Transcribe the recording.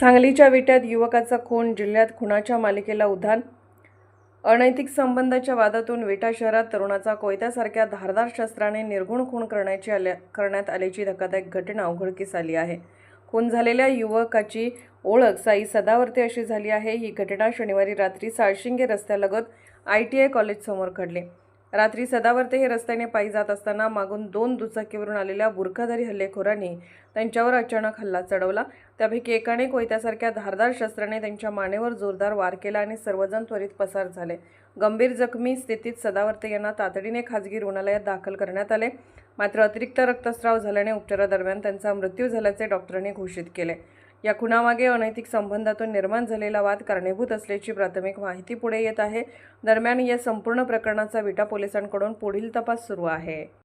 सांगलीच्या विट्यात युवकाचा खून जिल्ह्यात खुनाच्या मालिकेला उधाण अनैतिक संबंधाच्या वादातून विटा शहरात तरुणाचा कोयत्यासारख्या धारदार शस्त्राने निर्गुण खून करण्याची आल्या करण्यात आल्याची धक्कादायक घटना उघडकीस आली आहे. खून झालेल्या युवकाची ओळख साई सदावर्ते अशी झाली आहे. ही घटना शनिवारी रात्री साळशिंगे रस्त्यालगत आय टी आय कॉलेजसमोर घडली. रात्री सदावर्ते हे रस्त्याने पायी जात असताना मागून दोन दुचाकीवरून आलेल्या बुरखाधारी हल्लेखोरांनी त्यांच्यावर अचानक हल्ला चढवला. त्यापैकी एकाने कोयत्यासारख्या धारदार शस्त्राने त्यांच्या मानेवर जोरदार वार केला आणि सर्वजण त्वरित पसार झाले. गंभीर जखमी स्थितीत सदावर्ते यांना तातडीने खाजगी रुग्णालयात दाखल करण्यात आले. मात्र अतिरिक्त रक्तस्राव झाल्याने उपचारादरम्यान त्यांचा मृत्यू झाल्याचे डॉक्टरांनी घोषित केले. या खुनामागे अनैतिक संबंधातून निर्माण झालेला वाद कारणीभूत असल्याची प्राथमिक माहिती पुढे येत आहे. दरम्यान या संपूर्ण प्रकरणाचा विटा पोलिसांकडून पुढील तपास सुरू आहे.